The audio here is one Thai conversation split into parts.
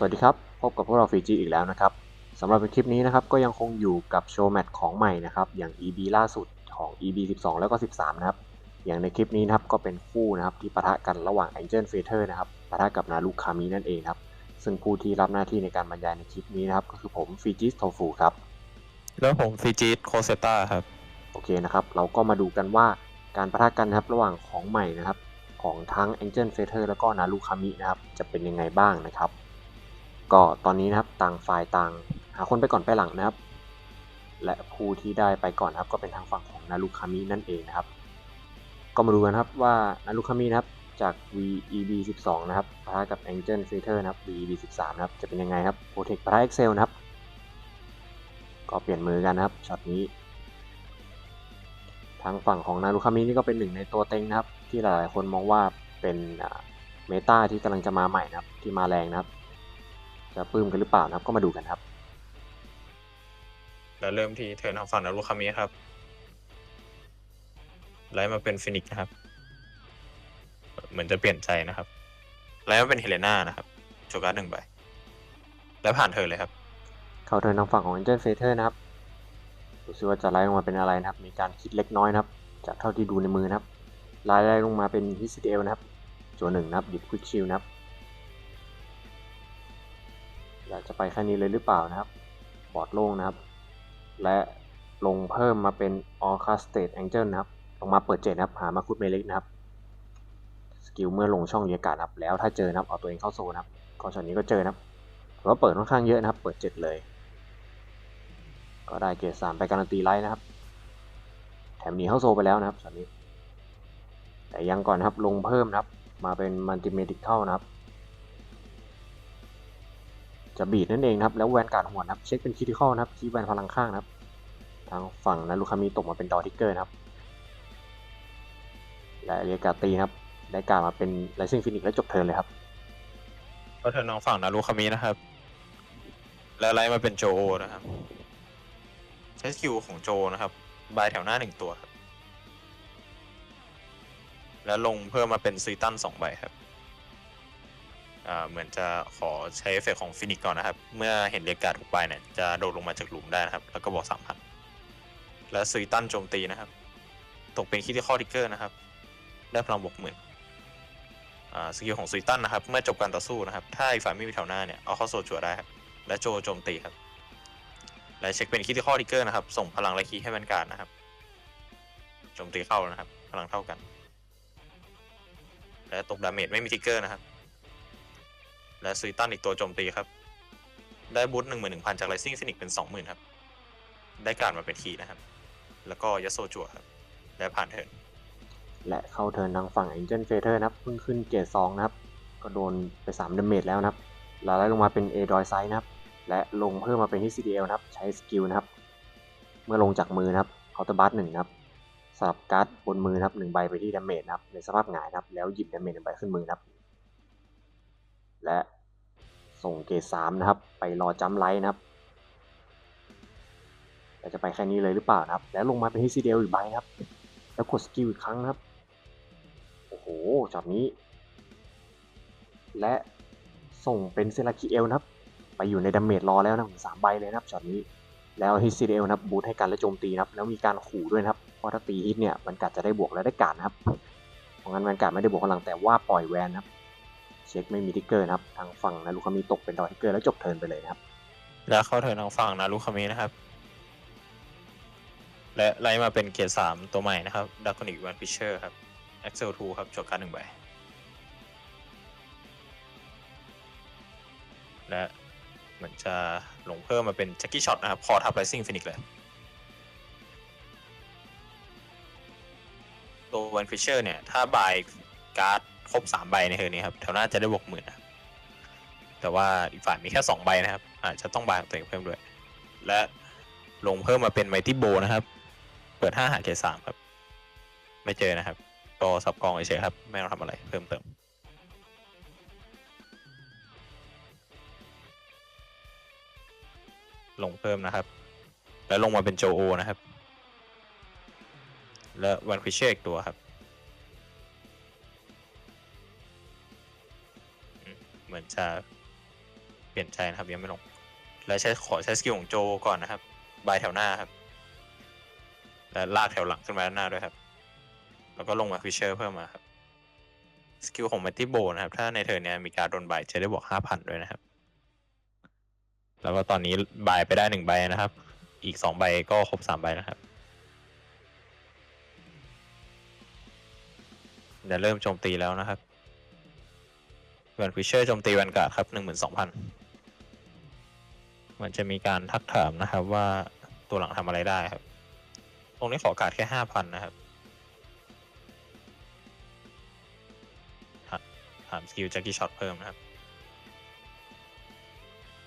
สวัสดีครับ พบกับพวกเราฟีจีอีกแล้วนะครับสำหรับในคลิปนี้นะครับ ก็ยังคงอยู่กับโชว์แมตช์ของใหม่นะครับ อย่าง EB ล่าสุดของ EB 12 แล้วก็ 13 นะครับ อย่างในคลิปนี้นะครับ ก็เป็นคู่นะครับที่ปะทะกันระหว่าง Angel f a t e r นะครับปะทะกับนารุคามินั่นเองครับ ซึ่งผู้ที่รับหน้าที่ในการบรรยายในคลิปนี้นะครับ ก็คือผมฟีจิสโทฟูครับ แล้วผมฟีจิตโคเซต้าครับ โอเคนะครับ เราก็มาดูกันว่าการประทะกันนะครับระหว่างของใหม่นะครับ ของทั้ง Angel f a t e r แล้วก็นารุคามินะครับ จะเป็นยังไงบ้างนะครับ ก็ตอนนี้นะครับต่างฝ่ายต่างหาคนไปก่อนไปหลังนะครับ และผู้ที่ได้ไปก่อนนะครับ ก็เป็นทางฝั่งของนารุคามินั่นเองนะครับ ก็มาดูกันครับว่านารุคามินะครับจาก VEB 12 นะครับปะทะกับ Angel f a t e r นะครับ VEB 13 นะครับ จะเป็นยังไงครับ Protect ปะทะ Excel นะครับ ก็เปลี่ยนมือกันนะครับ ช็อตนี้ ทางฝั่งของนารุคามินี่ก็เป็นหนึ่งในตัวเต็งนะครับ ที่หลายๆ คนมองว่าเป็นเมตาที่กำลังจะมาใหม่นะครับ ที่มาแรงนะครับ จะปลื้มกันหรือเปล่านะครับ ก็มาดูกันครับ แล้วเริ่มที่เทิร์นทางฝั่งนารุคามิครับ ไล่มาเป็นฟินิกซ์นะครับ เหมือนจะเปลี่ยนใจนะครับ ไล่มาเป็นเฮเลนานะครับ โจการ์ดหนึ่งใบ แล้วผ่านเธอเลยครับ เข้าเทิร์นทางฝั่งของ Angel f a t e r นะครับดูซิว่าจะไล่ลงมาเป็นอะไรนะครับ มีการคิดเล็กน้อยนะครับ จากเท่าที่ดูในมือนะครับไล่ไล่ลงมาเป็น HCL นะครับจัวหนึ่งนะครับหยิบ Quick Shield นะครับ อยากจะไปแค่นี้เลยหรือเปล่านะครับ บอร์ดโล่งนะครับ และลงเพิ่มมาเป็น Orchestrate Angel นะครับ ลงมาเปิดเจ็ดนะครับ หามาคุดเมล็กนะครับ สกิลเมื่อลงช่องเรียกการดนะครับ แล้วถ้าเจอนะครับ เอาตัวเองเข้าโซนนะครับก็ช็อตนี้ก็เจอนะครับถือว่าเปิดค่อนข้างเยอะนะครับ เปิดเจ็ดเลย ก็ได้เกรดสามไปการันตีไลท์นะครับ แถมหนีเข้าโซไปแล้วนะครับช็อตนี้ แต่ยังก่อนนะครับ ลงเพิ่มนะครับ มาเป็นมัลติเมติคเท่านะครับ จะบีดนั่นเองนะครับ แล้วแวนการ์ดหัวนะครับ เช็คเป็นคิทิคอลนะครับคีย์แวนพลังข้างนะครับ ทางฝั่งนารุคามิตกมาเป็นดอทิกเกอร์นะครับ และเรียกาตีนะครับ ได้การมาเป็นไลซิ่งฟินิกและจบเทิร์นเลยครับก็เทิร์นทางฝั่งนารุคามินะครับ แล้วไล่มาเป็นโจโอนะครับ ใช้สกิลของโจนะครับ บายแถวหน้าหนึ่งตัวครับแล้วลงเพิ่มมาเป็นซีตันสองใบครับ เหมือนจะขอใช้เอฟเฟกของฟินิกก่อนนะครับ เมื่อเห็นเรียกการ์ดทุกใบเนี่ยจะโดดลงมาจากหลุมได้นะครับ แล้วก็บอกสามพันและซีตันโจมตีนะครับ ตกเป็นคิดที่ข้อทิกเกอร์นะครับ ได้พลังบวกหมื่นอ่าสกิลของซีตันนะครับ เมื่อจบการต่อสู้นะครับ ถ้าอีกฝ่ายไม่มีแถวหน้าเนี่ยเอาเข้าโซจั่วได้ครับและโจโจมตีครับ และเช็คเป็นคิดที่ข้อทิกเกอร์นะครับ ส่งพลังไรคีให้แวนการ์ดนะครับโจมตีเข้านะครับ พลังเท่ากัน และตกดาเมจไม่มีทิกเกอร์นะครับ และซีตันอีกตัวโจมตีครับ ได้บูทหนึ่งหมื่นหนึ่งพันจากไรซิ่งฟินิกเป็นสองหมื่นครับ ได้การ์ดมาเป็นคีนะครับ แล้วก็ยัสโซจั่วครับ และผ่านเทิร์นและเข้าเทิร์นทางฝั่ง Angel f a t e r นะครับเพิ่งขึ้นเกรด2นะครับ ก็โดนไป 3 ดาเมจแล้วนะครับ แล้วไล่ลงมาเป็น A d o i Size นะครับ และลงเพิ่มมาเป็นที่ CDL นะครับ ใช้สกิลนะครับ เมื่อลงจากมือนะครับเคาน์เตอร์บัสหนึ่งนะครับสลับการ์ดบนมือนะครับหนึ่งใบไปที่ดาเมจนะครับ ในสภาพหงายนะครับ แล้วหยิบดาเมจหนึ่งใบขึ้นมือนะครับ และส่งเกรด3นะครับ ไปรอจัมไลท์นะครับแต่จะไปแค่นี้เลยหรือเปล่านะครับ แล้วลงมาเป็นที่ CDL อีกใบครับ แล้วกดสกิลอีกครั้งครับ โอ้โหช็อตนี้ และส่งเป็นเซราคิเอลนะครับ ไปอยู่ในดาเมจรอแล้วนะสามใบเลยนะครับช็อตนี้แล้วฮิตซีเอลนะครับบูทให้กันและโจมตีนะครับ แล้วมีการขู่ด้วยนะครับว่าถ้าตีฮิตเนี่ยมันกัดจะได้บวกและได้การนะครับเพราะงั้นแวนการ์ดไม่ได้บวกพลังแต่ว่าปล่อยแวนนะครับ เช็คไม่มีทิกเกอร์นะครับ ทางฝั่งนารุคามีตกเป็นดอทิกเกอร์แล้วจบเทิร์นไปเลยนะครับ แล้วเข้าเทิร์นทางฝั่งนารุคามินะครับ และไล่มาเป็นเกียร์สามตัวใหม่นะครับดักคอนิกวันฟิชเชอร์ครับ Excel 2ครับจดการหนึ่งใบและเหมือนจะลงเพิ่มมาเป็นแจ็คกี้ช็อตนะครับคอทับไรซิ่งฟินิกเลยตัววันฟิชเชอร์เนี่ย ถ้าบายการ์ด ครบสามใบในเทอร์นี้ครับแถวหน้าจะได้บวกหมื่นนะครับแต่ว่าอีกฝ่ายมีแค่สองใบนะครับ อาจจะต้องบายตัวเองเพิ่มด้วย และลงเพิ่มมาเป็นไมตี้โบนะครับ เปิดห้าหาเกสามครับ ไม่เจอนะครับก็สับกองเฉยๆครับ ไม่ต้องทำอะไรเพิ่มเติมลงเพิ่มนะครับ แล้วลงมาเป็นโจโอนะครับ และวันควิเชอร์อีกตัวครับ เหมือนจะเปลี่ยนใจนะครับยังไม่ลง และใช้ขอใช้สกิลของโจก่อนนะครับ บายแถวหน้าครับ และลากแถวหลังขึ้นมาด้านหน้าด้วยครับ แล้วก็ลงมาฟิชเชอร์เพิ่มมาครับ สกิลของ m ม t ิโบนะครับ ถ้าในเทิร์นเนี้ยมีการโดนบายจะได้บวกห้าพันด้วยนะครับ แล้วก็ตอนนี้บายไปได้หนึ่งใบนะครับ อีกสองใบก็ครบสามใบนะครับเดี๋ยวเริ่มโจมตีแล้วนะครับ แวนฟิชเชอร์โจมตีแวนการ์ดครับหนึ่งหมื่นสองพันมันจะมีการทักถามนะครับว่าตัวหลังทำอะไรได้ครับ ตรงนี้ขอการ์ดแค่ห้าพันนะครับถามสกิลแจ็คกี้ช็อตเพิ่มนะครับ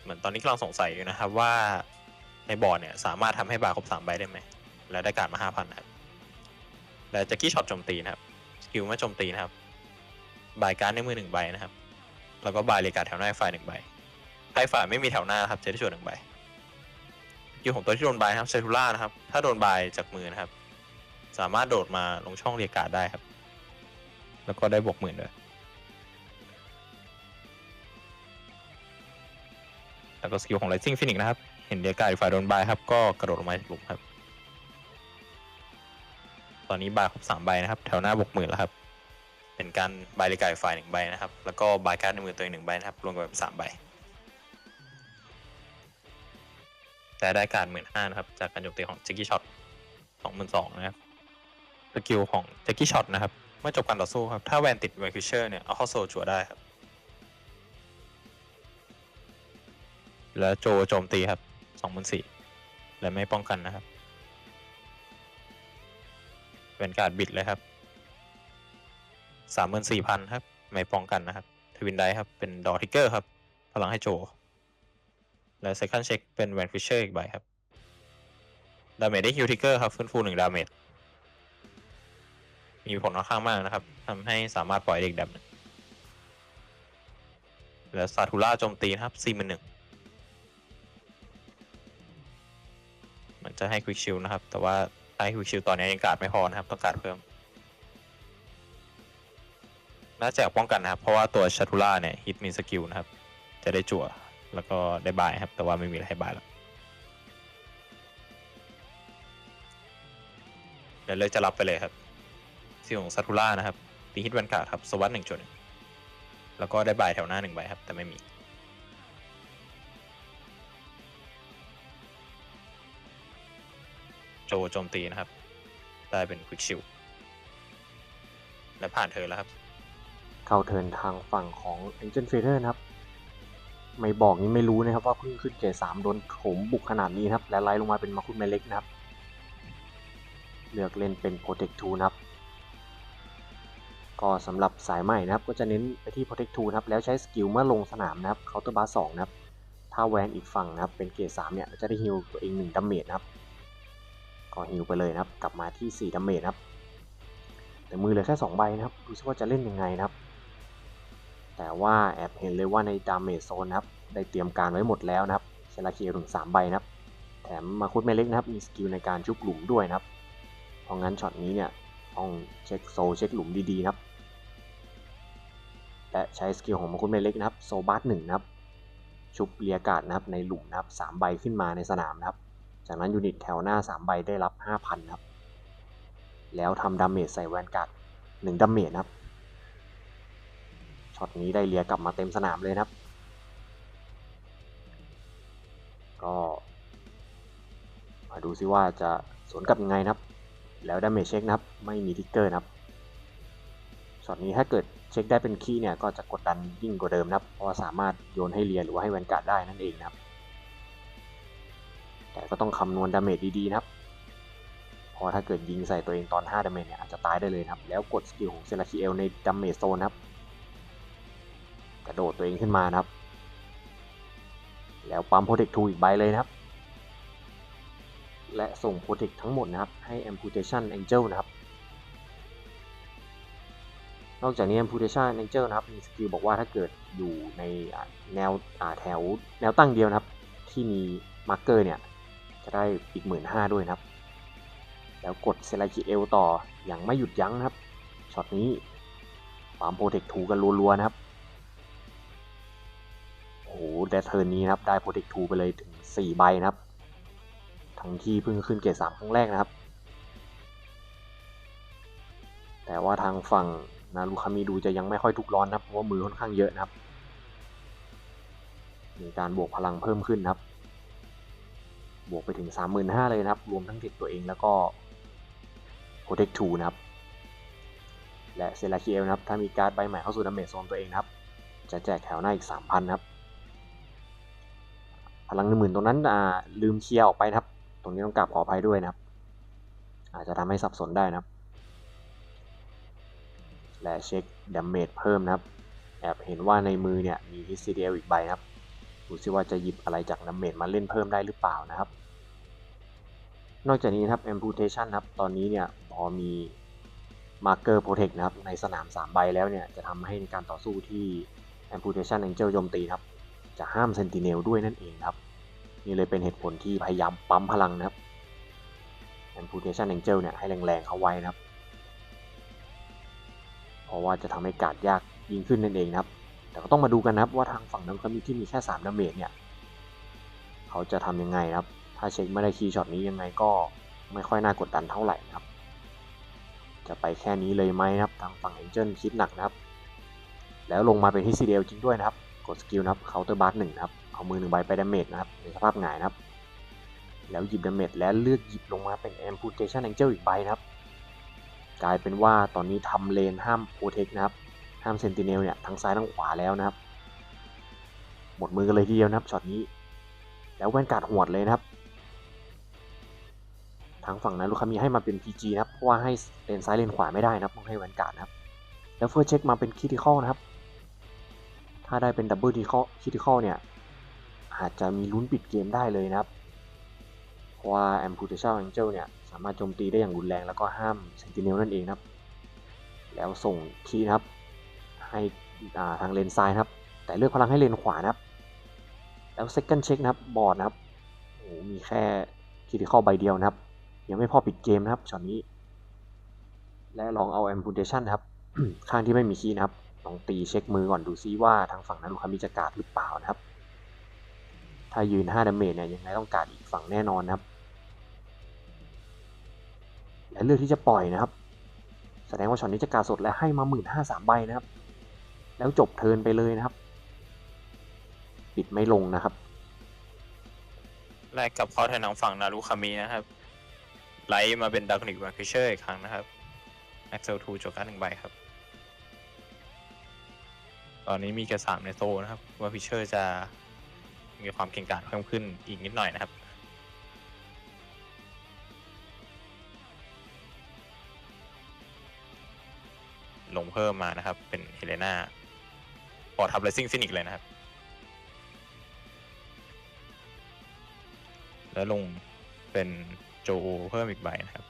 เหมือนตอนนี้กำลังสงสัยอยู่นะครับว่าในบอร์ดเนี่ยสามารถทำให้บาร์ครบสามใบได้ไหม และได้การดมาห้าพันนะครับ และแจ็คกี้ช็อตโจมตีนะครับ สกิลไม่โจมตีนะครับ บายการดในมือหนึ่งใบนะครับ แล้วก็บายเลกาแถวหน้าฝ่ายหนึ่งใบไพ่ฝ่ายไม่มีแถวหน้าครับจะได้ชวนหนึ่งใบสกิลของตัวที่โดนบายครับเซทูล่านะครับ ถ้าโดนบายจากมือนะครับ สามารถโดดมาลงช่องเรียการได้ครับ แล้วก็ได้บวกหมื่นด้วย แล้วก็สกิลของ Rising Phoenix นะครับ เห็นเดียกายฝ่ายโดนบายครับ ก็กระโดดลงมาจากหลุมครับ ตอนนี้บายครบสามใบนะครับ แถวหน้าบวกหมื่นแล้วครับ เป็นการบายเดียกายฝ่ายหนึ่งใบนะครับ แล้วก็บายการ์ดในมือตัวเองหนึ่งใบนะครับ รวมกันเป็นสามใบ แต่ได้การหมื่นห้านะครับ จากการโจมตีของ j จ็ k กี้ช็อตสองหมื่นสองนะครับ สกิลของ j จ็ k กี้ช็อตนะครับ เมื่อจบการต่อสู้ครับ ถ้าแวนติดแวนคิเชอร์เนี่ย เอาเข้าโซลจั่วได้ครับ แล้วโจโจมตีครับสองพันสี่และไม่ป้องกันนะครับเป็นการดบิดเลยครับ สามหมื่นสี่พันครับไม่ป้องกันนะครับทวินไดครับ เป็นดอทิกเกอร์ครับ พลังให้โจ และเซคันด์เช็คเป็นแวนฟิชเชอร์อีกใบครับ ดาเมจได้ฮิวทิกเกอร์ครับ ฟื้นฟูหนึ่งดาเมจ มีผลค่อนข้างมากนะครับทำให้สามารถปล่อยเด็กดำหนึ่งและซาทูล่าโจมตีนะครับสี่หมื่นหนึ่งมันจะให้ควิกชิลนะครับ แต่ว่าให้ควิกชิลตอนนี้ยังกาดไม่พอนะครับ ต้องกาดเพิ่ม น่าจะป้องกันนะครับ เพราะว่าตัวชาทูล่าเนี่ยฮิตมีสกิลนะครับ จะได้จั่วแล้วก็ได้บายครับ แต่ว่าไม่มีอะไรให้บายแล้วเดี๋ยวเลยจะรับไปเลยครับสิ่งของซาทูล่านะครับตีฮิตวันการ์ดครับสวัสดหนึ่งจุดแล้วก็ได้บายแถวหน้าหนึ่งใบครับ แต่ไม่มีโจโจมตีนะครับ ได้เป็นควิกชิลและผ่านเธอแล้วครับ เข้าเทินทางฝั่งของ Angel f a t e r นะครับ ไม่บอกนี่ไม่รู้นะครับว่าเพิ่งขึ้นเกรดสามโดนโถมบุกขนาดนี้นะครับ และไล่ลงมาเป็นมาคุดเมเล็กนะครับ เลือกเล่นเป็น Protect 2นะครับ ก็สำหรับสายใหม่นะครับ ก็จะเน้นไปที่ Protect 2นะครับ แล้วใช้สกิลเมื่อลงสนามนะครับ Counter Bar 2นะครับ ถ้าแวนอีกฝั่งนะครับ เป็นเกรด3เนี่ยจะได้ฮิลตัวเอง1ดาเมจนะครับ ก็ฮิลไปเลยนะครับ กลับมาที่4ดาเมจนะครับแต่มือเหลือแค่2ใบนะครับ ดูซิว่าจะเล่นยังไงนะครับ แต่ว่าแอบเห็นเลยว่าในดาเมจโซนนะครับ ได้เตรียมการไว้หมดแล้วนะครับเชลาเคียถึง 3 ใบนะครับ แถมมาคุดเมเล็กนะครับ มีสกิลในการชุบหลุมด้วยนะครับ เพราะงั้นช็อตนี้เนี่ยต้องเช็คโซเช็คหลุมดีๆนะครับ และใช้สกิลของมาคุดเมเล็กนะครับโซบัสหนึ่งนะครับ ชุบเรียกาดนะครับในหลุมนะครับสามใบขึ้นมาในสนามนะครับ จากนั้นยูนิตแถวหน้า 3 ใบได้รับ 5,000 นะครับ แล้วทำดาเมจใส่แวนการ์ด1ดาเมจนะครับ ช็อตนี้ได้เลียกลับมาเต็มสนามเลยนะครับ ก็มาดูซิว่าจะสวนกลับยังไงนะครับ แล้วดาเมจเช็คนะครับ ไม่มีทิกเกอร์นะครับช็อตนี้ถ้าเกิดเช็คได้เป็นคีย์เนี่ยก็จะกดดันยิ่งกว่าเดิมนะครับ เพราะว่าสามารถโยนให้เลียหรือว่าให้แวนการ์ดได้นั่นเองนะครับ แต่ก็ต้องคำนวณดาเมจดีๆนะครับเพราะถ้าเกิดยิงใส่ตัวเองตอน 5ดาเมจเนี่ยอาจจะตายได้เลยนะครับ แล้วกดสกิลของเซราคิเอลในดาเมจโซนนะครับ กระโดดตัวเองขึ้นมานะครับ แล้วปั๊มโปรเทคทูอีกใบเลยนะครับ และส่งโปรเทคทั้งหมดนะครับ ให้ Amputation Angel นะครับ นอกจากนี้ Amputation Angel นะครับ มีสกิลบอกว่าถ้าเกิดอยู่ในแนวแถวแนวตั้งเดียวนะครับ ที่มีมาร์เกอร์เนี่ย จะได้อีก 1 5ื่นด้วยนะครับแล้วกดเซราคิเอลต่ออย่างไม่หยุดยั้งนะครับ ช็อตนี้ปั๊มโปรเทคทูกันรัวๆนะครับ แต่เทิร์นนี้นะครับได้โปรเทคทูไปเลยถึง 4 ใบนะครับ ทั้งที่เพิ่งขึ้นเกรด3ครั้งแรกนะครับ แต่ว่าทางฝั่งนารุคามิดูจะยังไม่ค่อยทุกร้อนนะครับเพราะว่ามือค่อนข้างเยอะนะครับมีการบวกพลังเพิ่มขึ้นนะครับ บวกไปถึง 35,000 เลยนะครับ รวมทั้งเทคตัวเองแล้วก็โปรเทคทูนะครับ และเซราคิเอลนะครับ ถ้ามีการ์ดใบใหม่เข้าสู่ดาเมจโซนตัวเองนะครับ จะแจกแถวหน้าอีก 3,000 นะครับ พลังหนึ่งหมื่นตรงนั้นลืมเคลียร์ออกไปนะครับ ตรงนี้ต้องกลับขออภัยด้วยนะครับ อาจจะทำให้สับสนได้นะครับ และเช็คดาเมจเพิ่มนะครับ แอบเห็นว่าในมือเนี่ยมี HCDL อีกใบนะครับดูซิว่าจะหยิบอะไรจากดาเมจมาเล่นเพิ่มได้หรือเปล่านะครับ นอกจากนี้นะครับ Amputation นะครับ ตอนนี้เนี่ยพอมี Marker Protect นะครับ ในสนาม 3 ใบแล้วเนี่ยจะทำให้ในการต่อสู้ที่ Amputation Angel โจมตีครับ จะห้าม Sentinel ด้วยนั่นเองครับ นี่เลยเป็นเหตุผลที่พยายามปั๊มพลังนะครับ Amputation Angel เนี่ยให้แรงๆเข้าไว้นะครับ เพราะว่าจะทำให้การดยากยิ่งขึ้นนั่นเองนะครับ แต่ก็ต้องมาดูกันนะครับว่าทางฝั่งนั้นก็มีที่มีแค่3ดาเมจเนี่ยเขาจะทำยังไงครับ ถ้าเช็คไม่ได้คีย์ช็อตนี้ยังไงก็ไม่ค่อยน่ากดดันเท่าไหร่นะครับ จะไปแค่นี้เลยไหมนะครับ ทางฝั่ง Angel คิดหนักนะครับ แล้วลงมาเป็นที่ CDL จริงด้วยนะครับ กดสกิลนะครับ Counter Bar หนึ่งครับเอามือหนึ่งใบไปดาเมจนะครับในสภาพหงายนะครับ แล้วหยิบดาเมจและเลือกหยิบลงมาเป็น Amputation Angel อีกใบนะครับ กลายเป็นว่าตอนนี้ทำเลนห้ามโปรเทคนะครับ ห้ามเซนติเนลเนี่ยทั้งซ้ายทั้งขวาแล้วนะครับ หมดมือกันเลยทีเดียวนะครับช็อตนี้ แล้วแว่นการ์ดหวดเลยนะครับ ทางฝั่งนั้นลูกค้ามีให้มาเป็น PG นะครับเพราะว่าให้เลนซ้ายเลนขวาไม่ได้นะครับต้องให้แวนการ์ดนะครับ แล้วเฟิร์เช็คมาเป็นคิติคอลนะครับ ถ้าได้เป็นดับเบิลคิคิติคอลเนี่ย อาจจะมีลุ้นปิดเกมได้เลยนะครับ เพราะว่า Amputation Angel เนี่ย สามารถโจมตีได้อย่างรุนแรงแล้วก็ห้าม Sentinel นั่นเองนะครับ แล้วส่งคีย์นะครับ ให้าทางเลนซ้ายนะครับ แต่เลือกพลังให้เลนขวานะครับ แล้ว second check นะครับ บอร์ดนะครับโอ้มีแค่คิติคอลใบเดียวนะครับ ยังไม่พอปิดเกมนะครับช็อตนี้ และลองเอา amputation นะครับ ข้างที่ไม่มีคีย์นะครับ ลองตีเช็คมือก่อนดูซิว่าทางฝั่งนั้นลูกค้ามีจะการ์ดหรือเปล่านะครับ ถ้ายืน5ดาเมจเนี่ยยังไงต้องการดอีกฝั่งแน่นอนนะครับ และเลือกที่จะปล่อยนะครับ แสดงว่าช็อตนี้จะการดสดและให้มาหมื่นห้าสามใบนะครับ แล้วจบเทินไปเลยนะครับ ปิดไม่ลงนะครับแลกกับเขาแทนทางฝั่งนารุคามินะครับ ไลท์มาเป็นดักนิกแวนคิเชอร์อีกครั้งนะครับ a อ c เซลทูโจการ์หนึ่งใบครับ อนนี้มีแค่สามในโซนนะครับ ว่าพิเชอร์จะมีความเก่งกาจเพิ่มขึ้นอีกนิดหน่อยนะครับลงเพิ่มมานะครับ เป็นเฮเลนาพอทับเลซิ่งฟินิกเลยนะครับ แล้วลงเป็นโจเพิ่มอีกใบนะครับ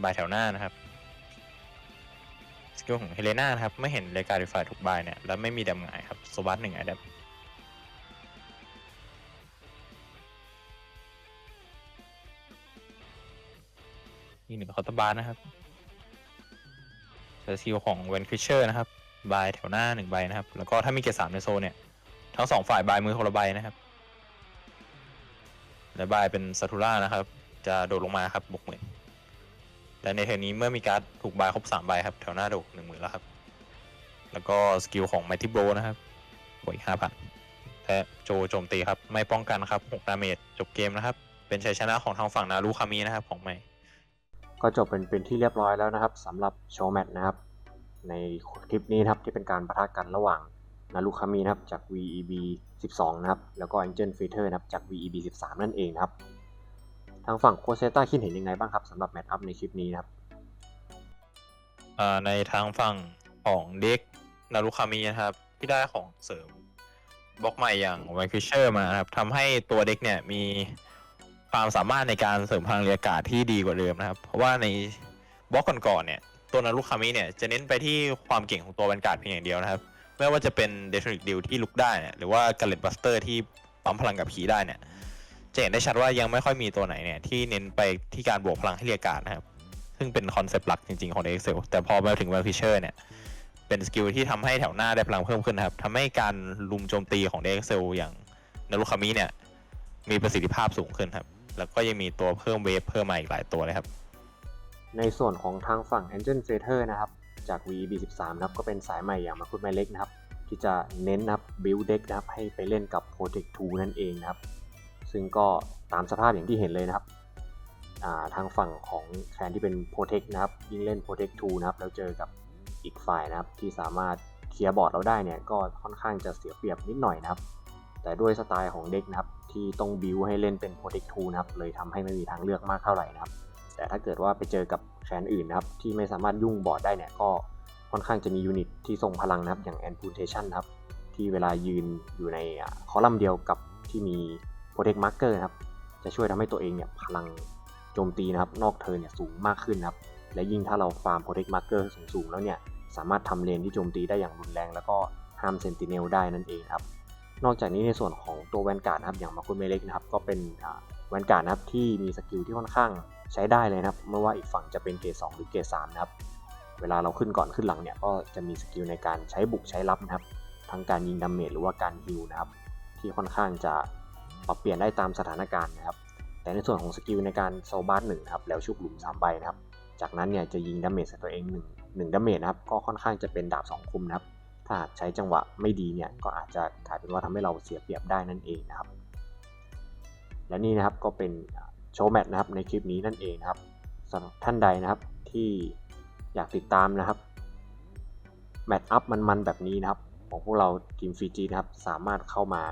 ใบแถวหน้านะครับ กิลของเฮเลนานะครับไม่เห็นเลกาดิฟายทุกใบเนี่ยแล้วไม่มีดำหงายครับโซบัสหนึ่งไอเดมอีกหนึ่งคอร์ตบาร์นะครับสกิลของเวนคริเชอร์นะครับใบแถวหน้าหนึ่งใบนะครับ แล้วก็ถ้ามีเกสามในโซนเนี่ยทั้งสองฝ่ายใบมือคนละใบนะครับและบายเป็นซาทูล่านะครับ จะโดดลงมาครับบวกหมื่น และในเทอร์นนี้เมื่อมีการ์ดถูกบายครบสามใบครับแถวหน้าโดดหนึ่งหมื่นแล้วครับ แล้วก็สกิลของไมทิโบรนะครับบวกอีกห้าพันและโจโจมตีครับ ไม่ป้องกันครับหกดาเมจจบเกมนะครับ เป็นชัยชนะของทางฝั่งนารุคามินะครับของใหม่ ก็จบเป็นเป็นที่เรียบร้อยแล้วนะครับสำหรับโชว์แมตช์นะครับ ในคลิปนี้นะครับที่เป็นการประทะกันระหว่างนารุคามินะครับจาก VEB 12 นะครับ แล้วก็ Angel Fighter นะครับจาก VEB 13 นั่นเองนะครับ ทางฝั่งโคเซต้าคิดเห็นยังไงบ้างครับสำหรับแมตช์อัพในคลิปนี้นะครับในทางฝั่งของเด็กนารุคามินะครับ ที่ได้ของเสริมบล็อกใหม่อย่างแวนคิเชอร์มาครับทำให้ตัวเด็กเนี่ยมีความสามารถในการเสริมพลังเรียกาศที่ดีกว่าเดิมนะครับ เพราะว่าในบล็อกก่อนๆเนี่ย ตัวนารุคามิเนี่ยจะเน้นไปที่ความเก่งของตัวแวนการ์ดเพียงอย่างเดียวนะครับไม่ว่าจะเป็นเดทริกดิวที่ลุกได้เนี่ยหรือว่าการเลตบัสเตอร์ที่ปั๊มพลังกับผีได้เนี่ย จะเห็นได้ชัดว่ายังไม่ค่อยมีตัวไหนเนี่ยที่เน้นไปที่การบวกพลังให้เรียกการนะครับ ซึ่งเป็นคอนเซปต์หลักจริงๆของ Excel แต่พอมาถึง v a l f i s h e r เนี่ย เป็นสกิลที่ทำให้แถวหน้าได้พลังเพิ่มขึ้นครับทำให้การลุมโจมตีของเด็กเซลอย่างนารุคามิเนี่ย มีประสิทธิภาพสูงขึ้นครับ แล้วก็ยังมีตัวเพิ่มเวฟเพิ่มมาอีกหลายตัวเลยครับ ในส่วนของทางฝั่ง Angel f a t e r นะครับ จาก VB13 นะครับก็เป็นสายใหม่อย่างมาคุดไมเล็กนะครับที่จะเน้นนะครับ build deck นะครับให้ไปเล่นกับ Protect 2 นั่นเองนะครับ ซึ่งก็ตามสภาพอย่างที่เห็นเลยนะครับาทางฝั่งของแคนที่เป็น Protect นะครับ ยิ่งเล่น Protect 2นะครับ แล้วเจอกับอีกฝ่ายนะครับ ที่สามารถเคลียร์บอร์ดเราได้เนี่ย ก็ค่อนข้างจะเสียเปรียบนิดหน่อยนะครับ แต่ด้วยสไตล์ของเด็กนะครับ ที่ต้องบิวให้เล่นเป็น Protect 2นะครับ เลยทำให้ไม่มีทางเลือกมากเท่าไหร่นะครับ แต่ถ้าเกิดว่าไปเจอกับแคนอื่นนะครับ ที่ไม่สามารถยุ่งบอร์ดได้เนี่ย ก็ค่อนข้างจะมียูนิตที่ทรงพลังนะครับ อย่าง Amputation นะครับ ที่เวลายืนอยู่ในคอลัมน์เดียวกับที่มี Protect Marker นะครับจะช่วยทำให้ตัวเองเนี่ยพลังโจมตีนะครับนอกเทิร์นเนี่ยสูงมากขึ้นนะครับและยิ่งถ้าเราฟาร์ม Protect Marker สูงๆแล้วเนี่ยสามารถทำเลนที่โจมตีได้อย่างรุนแรง แล้วก็ห้ามเซนติเนลได้นั่นเองครับนอกจากนี้ในส่วนของตัวแวนการ์ดนะครับอย่างมาคุณเมเล็กนะครับก็เป็นแวนการ์ดนะครับที่มีสกิลที่ค่อนข้างใช้ได้เลยนะครับไม่ว่าอีกฝั่งจะเป็นเกรด2หรือเกรด3นะครับเวลาเราขึ้นก่อนขึ้นหลังเนี่ยก็จะมีสกิลในการใช้บุกใช้รับนะครับทั้งการยิงดาเมจหรือว่าการฮิลนะครับที่ค่อนข้างจะ ปรับเปลี่ยนได้ตามสถานการณ์นะครับ แต่ในส่วนของสกิลในการโซบาร์หนึ่งครับแล้วชุบหลุม3ใบนะครับ จากนั้นเนี่ยจะยิงดาเมจใส่ตัวเอง1 1ดาเมจนะครับก็ค่อนข้างจะเป็นดาบ2คมนะครับ ถ้าหากใช้จังหวะไม่ดีเนี่ยก็อาจจะกลายเป็นว่าทำให้เราเสียเปรียบได้นั่นเองนะครับ และนี่นะครับก็เป็นโชว์แมตช์นะครับในคลิปนี้นั่นเองนะครับสำหรับท่านใดนะครับที่อยากติดตามนะครับแมตช์อัพมันๆแบบนี้นะครับ ของพวกเราทีมฟีจีนะครับสามารถเข้ามา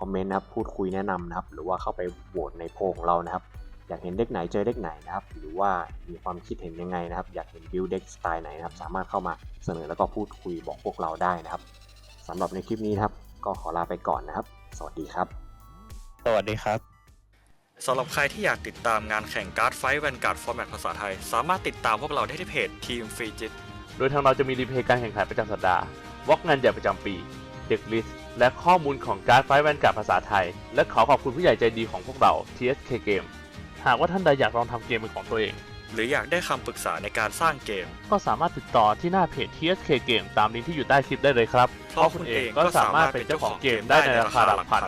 คอมเมนต์นะครับพูดคุยแนะนำนะครับ หรือว่าเข้าไปโหวตในโพลของเรานะครับ อยากเห็นเด็กไหนเจอเด็กไหนนะครับ หรือว่ามีความคิดเห็นยังไงนะครับ อยากเห็นบิลเด็กสไตล์ไหนนะครับ สามารถเข้ามาเสนอแล้วก็พูดคุยบอกพวกเราได้นะครับสำหรับในคลิปนี้นะครับ ก็ขอลาไปก่อนนะครับ สวัสดีครับ สวัสดีครับ สำหรับใครที่อยากติดตามงานแข่งการ์ดไฟแวนการ์ดฟอร์แมตภาษาไทย สามารถติดตามพวกเราได้ที่เพจทีมฟรีจิต โดยทางเราจะมีรีเพลย์การแข่งขันประจำสัปดาห์วอกงานใหญ่ประจำปี เด็กลิสต์ และข้อมูลของการ์ดไฟแวนการ์ดภาษาไทย และขอขอบคุณผู้ใหญ่ใจดีของพวกเรา TSK Game หากว่าท่านใดอยากลองทำเกมเป็นของตัวเอง หรืออยากได้คำปรึกษาในการสร้างเกม ก็สามารถติดต่อที่หน้าเพจ TSK Game ตามลิงก์ที่อยู่ใต้คลิปได้เลยครับเพราะคุณเองก็สามารถเป็นเจ้าของเกมได้ในราคาหลักพัน